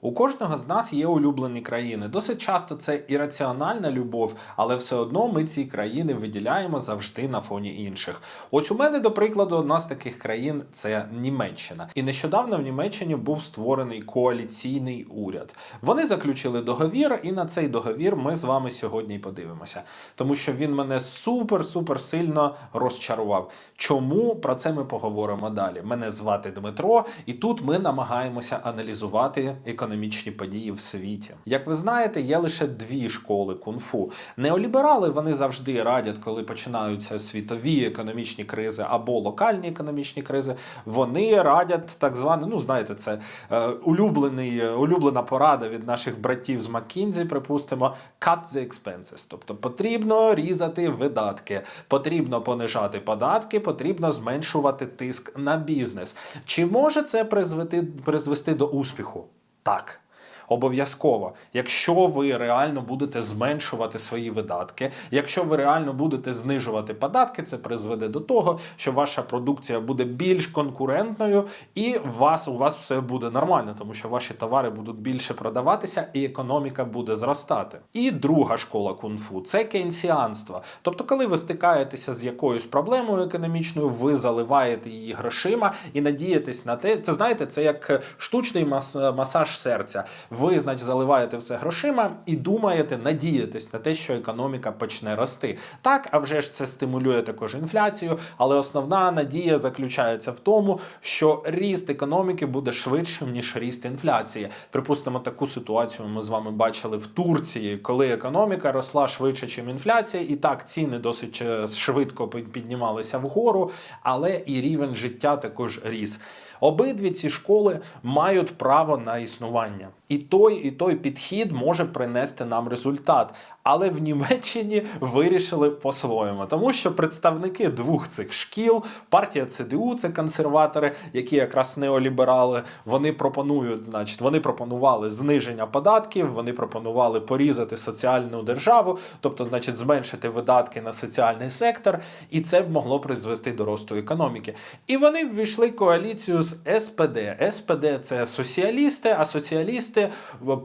У кожного з нас є улюблені країни. Досить часто це ірраціональна любов, але все одно ми ці країни виділяємо завжди на фоні інших. Ось у мене, до прикладу, одна з таких країн це Німеччина. І нещодавно в Німеччині був створений коаліційний уряд. Вони заключили договір, і на цей договір ми з вами сьогодні й подивимося, тому що він мене супер-супер сильно розчарував. Чому про це ми поговоримо далі? Мене звати Дмитро, і тут ми намагаємося аналізувати економічні події в світі. Як ви знаєте, є лише дві школи кунг-фу. Неоліберали вони завжди радять, коли починаються світові економічні кризи або локальні економічні кризи. Вони радять так зване, ну знаєте, це е, улюблений, е, улюблена порада від наших братів з McKinsey, припустимо, cut the expenses. Тобто потрібно різати видатки, потрібно понижати податки, потрібно зменшувати тиск на бізнес. Чи може це призвести, призвести до успіху? Так. Обов'язково, якщо ви реально будете зменшувати свої видатки, якщо ви реально будете знижувати податки, це призведе до того, що ваша продукція буде більш конкурентною, і у вас у вас все буде нормально, тому що ваші товари будуть більше продаватися, і економіка буде зростати. І друга школа кунг-фу – це кейнсіанство. Тобто, коли ви стикаєтеся з якоюсь проблемою економічною, ви заливаєте її грошима і надієтесь на те. Це знаєте, це як штучний мас- масаж серця. Ви, значить, заливаєте все грошима і думаєте, надієтесь на те, що економіка почне рости. Так, а вже ж це стимулює також інфляцію, але основна надія заключається в тому, що ріст економіки буде швидшим ніж ріст інфляції. Припустимо, таку ситуацію ми з вами бачили в Турції, коли економіка росла швидше, ніж інфляція, і так ціни досить е, швидко пі- піднімалися вгору, але і рівень життя також ріс. Обидві ці школи мають право на існування. І той, і той підхід може принести нам результат. Але в Німеччині вирішили по-своєму, тому що представники двох цих шкіл, партія ЦДУ, це консерватори, які якраз неоліберали, вони пропонують, значить, вони пропонували зниження податків, вони пропонували порізати соціальну державу, тобто, значить, зменшити видатки на соціальний сектор, і це б могло призвести до росту економіки. І вони ввійшли в коаліцію з СПД. СПД це соціалісти, а соціалісти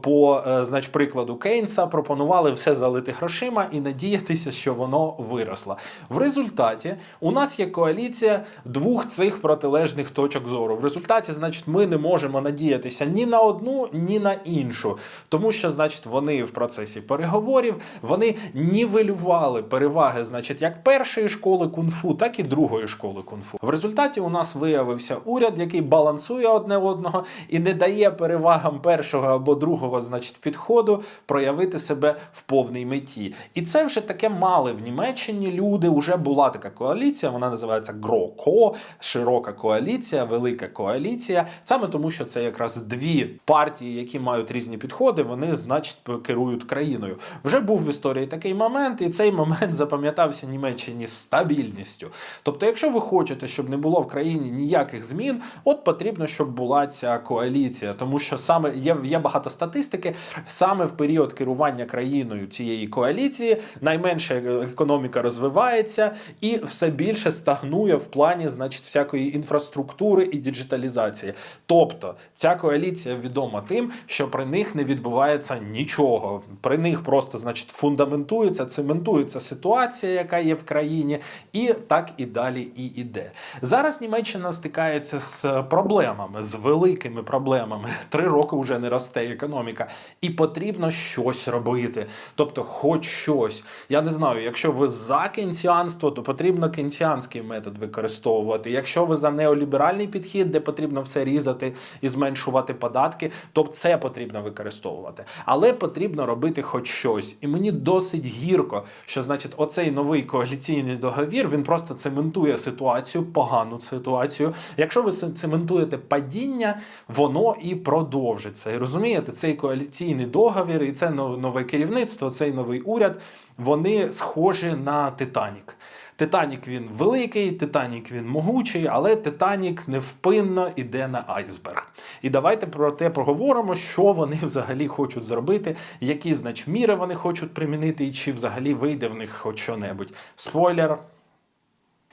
по е, значить, прикладу Кейнса пропонували все залити грошима і надіятися, що воно виросло. В результаті у нас є коаліція двох цих протилежних точок зору. В результаті, значить, ми не можемо надіятися ні на одну, ні на іншу, тому що, значить, вони в процесі переговорів вони нівелювали переваги, значить, як першої школи кунг-фу, так і другої школи кунг-фу. В результаті у нас виявився уряд, який балансує одне одного і не дає перевагам першого або другого, значить, підходу проявити себе в повній меті. І це вже таке мали в Німеччині люди. Уже була така коаліція, вона називається ГРОКО, широка коаліція, велика коаліція. Саме тому, що це якраз дві партії, які мають різні підходи, вони, значить, керують країною. Вже був в історії такий момент, і цей момент запам'ятався Німеччині стабільністю. Тобто, якщо ви хочете, щоб не було в країні ніяких змін, от потрібно, щоб була ця коаліція, тому що саме є, є багато статистики, саме в період керування країною цієї коаліції найменше економіка розвивається і все більше стагнує в плані, значить, всякої інфраструктури і діджиталізації. Тобто ця коаліція відома тим, що при них не відбувається нічого. При них просто, значить, фундаментується, цементується ситуація, яка є в країні, і так і далі і іде. Зараз Німеччина стикається з проблемами, з великими проблемами. Три роки вже не росте економіка, і потрібно щось робити. Тобто, хоч щось. Я не знаю, якщо ви за кенсіанство, то потрібно кенсіанський метод використовувати. Якщо ви за неоліберальний підхід, де потрібно все різати і зменшувати податки, то це потрібно використовувати. Але потрібно робити хоч щось. І мені досить гірко, що значить, оцей новий коаліційний договір він просто цементує ситуацію, погану ситуацію. Якщо ви це- цементуєте падіння, воно і продовжиться. І розумієте, цей коаліційний договір і це но- нове керівництво, цей новий уряд, вони схожі на Титанік. Титанік він великий, Титанік він могучий, але Титанік невпинно іде на айсберг. І давайте про те проговоримо, що вони взагалі хочуть зробити, які значить міри вони хочуть примінити, і чи взагалі вийде в них хоч що-небудь. Спойлер.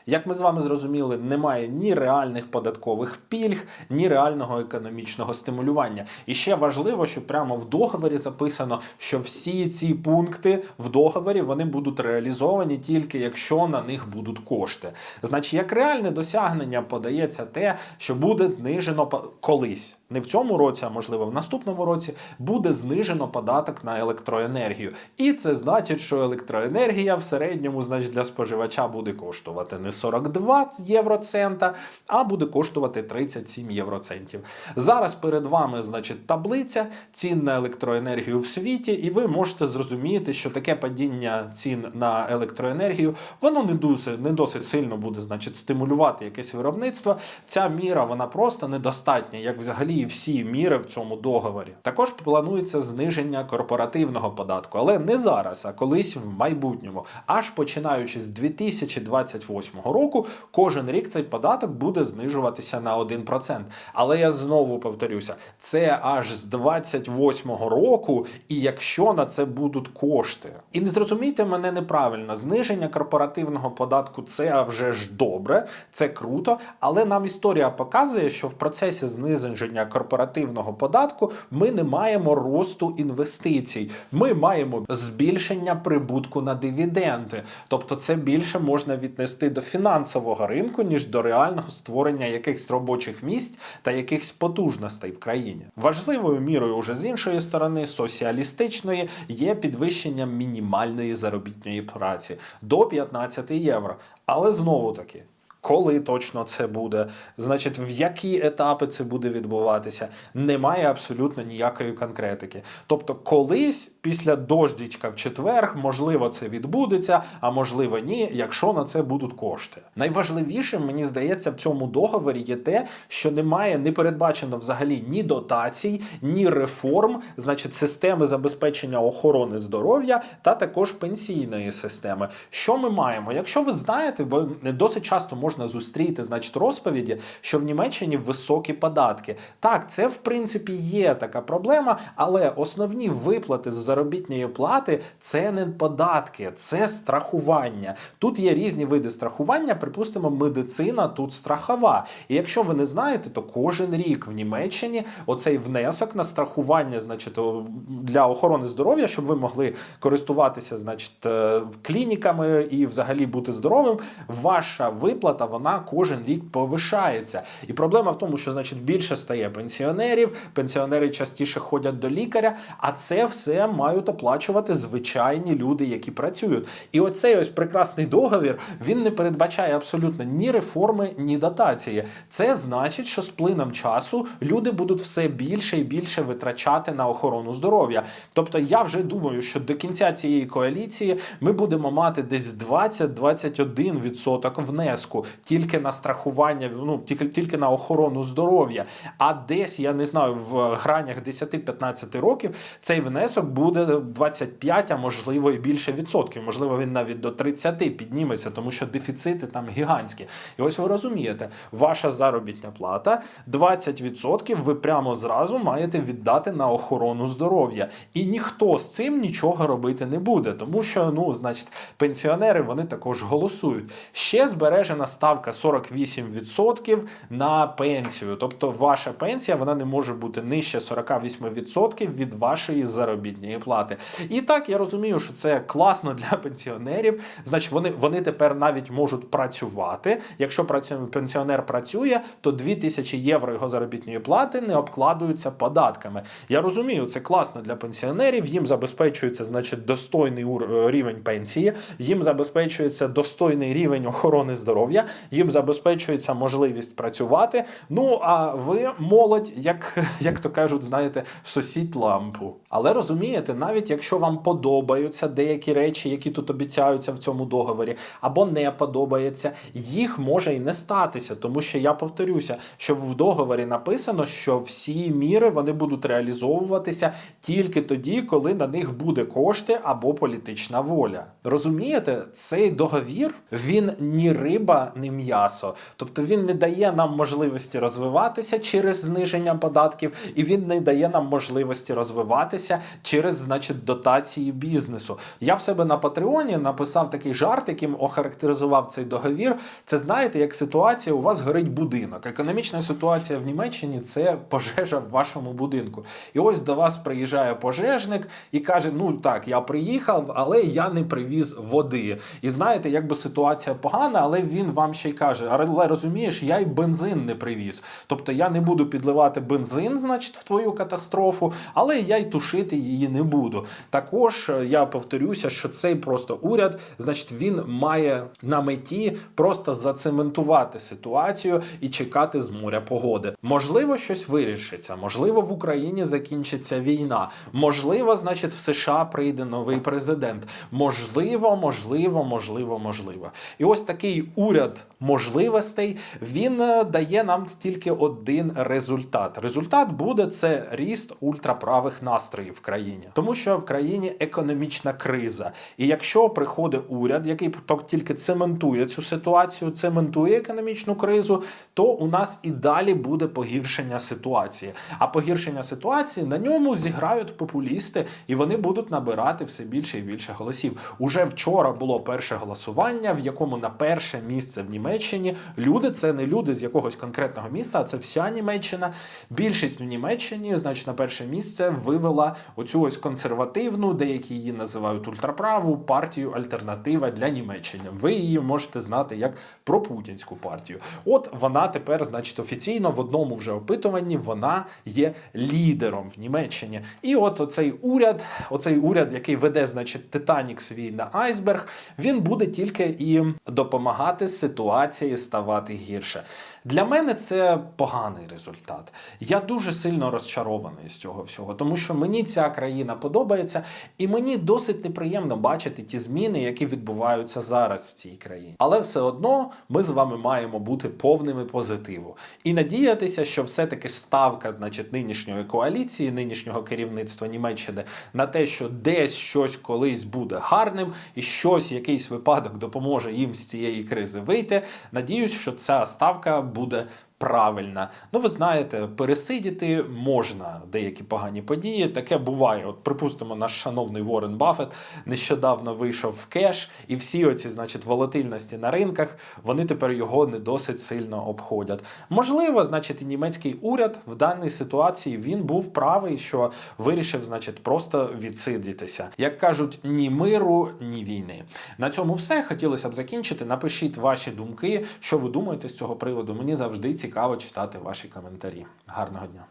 Як ми з вами зрозуміли, немає ні реальних податкових пільг, ні реального економічного стимулювання. І ще важливо, що прямо в договорі записано, що всі ці пункти в договорі вони будуть реалізовані тільки якщо на них будуть кошти. Значить, як реальне досягнення подається те, що буде знижено колись. Не в цьому році, а можливо в наступному році буде знижено податок на електроенергію. І це значить, що електроенергія в середньому, значить, для споживача буде коштувати не 42 євроцента, а буде коштувати 37 євроцентів. Зараз перед вами, значить, таблиця цін на електроенергію в світі, і ви можете зрозуміти, що таке падіння цін на електроенергію воно не досить, не досить сильно буде, значить, стимулювати якесь виробництво. Ця міра вона просто недостатня, як взагалі всі міри в цьому договорі. Також планується зниження корпоративного податку, але не зараз, а колись в майбутньому. Аж починаючи з 2028 року, кожен рік цей податок буде знижуватися на 1%. Але я знову повторюся, це аж з 28 року, і якщо на це будуть кошти. І не зрозумійте мене неправильно, зниження корпоративного податку це вже ж добре, це круто, але нам історія показує, що в процесі зниження корпоративного податку ми не маємо росту інвестицій. Ми маємо збільшення прибутку на дивіденди. Тобто це більше можна віднести до фінансового ринку, ніж до реального створення якихось робочих місць та якихось потужностей в країні. Важливою мірою уже з іншої сторони, соціалістичної, є підвищення мінімальної заробітної праці до 15 євро. Але знову таки. Коли точно це буде, значить, в які етапи це буде відбуватися, немає абсолютно ніякої конкретики. Тобто, колись після дождічка в четвер, можливо, це відбудеться, а можливо, ні, якщо на це будуть кошти. Найважливішим, мені здається, в цьому договорі є те, що немає не передбачено взагалі ні дотацій, ні реформ, значить, системи забезпечення охорони здоров'я та також пенсійної системи. Що ми маємо? Якщо ви знаєте, бо досить часто можна зустріти, значить, розповіді, що в Німеччині високі податки. Так, це в принципі є така проблема, але основні виплати з заробітної плати це не податки, це страхування. Тут є різні види страхування. Припустимо, медицина тут страхова. І якщо ви не знаєте, то кожен рік в Німеччині оцей внесок на страхування, значить, для охорони здоров'я, щоб ви могли користуватися, значить, е, клініками і взагалі бути здоровим, ваша виплата вона кожен рік повишається. І проблема в тому, що значить більше стає пенсіонерів, пенсіонери частіше ходять до лікаря, а це все мають оплачувати звичайні люди, які працюють. І оцей ось прекрасний договір він не передбачає абсолютно ні реформи, ні дотації. Це значить, що з плином часу люди будуть все більше і більше витрачати на охорону здоров'я. Тобто я вже думаю, що до кінця цієї коаліції ми будемо мати десь 20-21% внеску тільки на страхування, ну тільки, тільки на охорону здоров'я. А десь я не знаю, в гранях 10-15 років цей внесок буде 25, а можливо і більше відсотків. Можливо, він навіть до 30 підніметься, тому що дефіцити там гігантські. І ось ви розумієте, ваша заробітна плата 20% ви прямо зразу маєте віддати на охорону здоров'я. І ніхто з цим нічого робити не буде, тому що, ну, значить, пенсіонери вони також голосують. Ще збережена ставка 48% на пенсію. Тобто ваша пенсія вона не може бути нижче 48% від вашої заробітної плати. І так я розумію, що це класно для пенсіонерів. Значить, вони, вони тепер навіть можуть працювати. Якщо пенсіонер працює, то 2000 євро його заробітної плати не обкладуються податками. Я розумію, це класно для пенсіонерів. Їм забезпечується, значить, достойний рівень пенсії, їм забезпечується достойний рівень охорони здоров'я, їм забезпечується можливість працювати. Ну а ви молодь, як, як то кажуть, знаєте, сусідь лампу. Але розумієте, навіть якщо вам подобаються деякі речі, які тут обіцяються в цьому договорі, або не подобається, їх може і не статися, тому що я повторюся, що в договорі написано, що всі міри вони будуть реалізовуватися тільки тоді, коли на них буде кошти або політична воля. Розумієте, цей договір він ні риба, не м'ясо. Тобто він не дає нам можливості розвиватися через зниження податків, і він не дає нам можливості розвиватися через, значить, дотації бізнесу. Я в себе на Патреоні написав такий жарт, яким охарактеризував цей договір. Це знаєте, як ситуація, у вас горить будинок. Економічна ситуація в Німеччині це пожежа в вашому будинку. І ось до вас приїжджає пожежник і каже: Ну так, я приїхав, але я не привіз води. І знаєте, якби ситуація погана, але він вам ще й каже: але розумієш, я й бензин не привіз. Тобто я не буду підливати бензин, значить, в твою катастрофу, але я й тушити її не буду. Також е, я повторюся, що цей просто уряд, значить, він має на меті просто зацементувати ситуацію і чекати з моря погоди. Можливо, щось вирішиться. Можливо, в Україні закінчиться війна. Можливо, значить, в США прийде новий президент. Можливо, можливо, можливо, можливо. І ось такий уряд можливостей він е, дає нам тільки один результат. Результат буде це ріст ультраправих настроїв в країні, тому що в країні економічна криза. І якщо приходить уряд, який тільки цементує цю ситуацію, цементує економічну кризу, то у нас і далі буде погіршення ситуації. А погіршення ситуації на ньому зіграють популісти, і вони будуть набирати все більше і більше голосів. Уже вчора було перше голосування, в якому на перше місце в Німеччині люди це не люди з якогось конкретного міста, а це вся Німеччина. Більшість в Німеччині, значить, на перше місце вивела оцю ось консервативну, деякі її називають ультраправу партію Альтернатива для Німеччини. Ви її можете знати як пропутінську партію. От вона тепер, значить, офіційно в одному вже опитуванні вона є лідером в Німеччині. І от оцей уряд, оцей уряд, який веде, значить, Титанік свій на айсберг, він буде тільки і допомагати ситуації ставати гірше. Для мене це поганий результат. Я дуже сильно розчарований з цього всього, тому що мені ця країна подобається, і мені досить неприємно бачити ті зміни, які відбуваються зараз в цій країні. Але все одно ми з вами маємо бути повними позитиву і надіятися, що все-таки ставка, значить, нинішньої коаліції, нинішнього керівництва Німеччини на те, що десь щось колись буде гарним, і щось, якийсь випадок допоможе їм з цієї кризи вийти. Надіюсь, що ця ставка буде. Правильна, ну ви знаєте, пересидіти можна деякі погані події. Таке буває. От, припустимо, наш шановний Уоррен Баффет нещодавно вийшов в кеш, і всі оці, значить, волатильності на ринках вони тепер його не досить сильно обходять. Можливо, значить, і німецький уряд в даній ситуації він був правий, що вирішив, значить, просто відсидітися. Як кажуть, ні миру, ні війни. На цьому все хотілося б закінчити. Напишіть ваші думки, що ви думаєте з цього приводу. Мені завжди цікаво читати ваші коментарі. Гарного дня.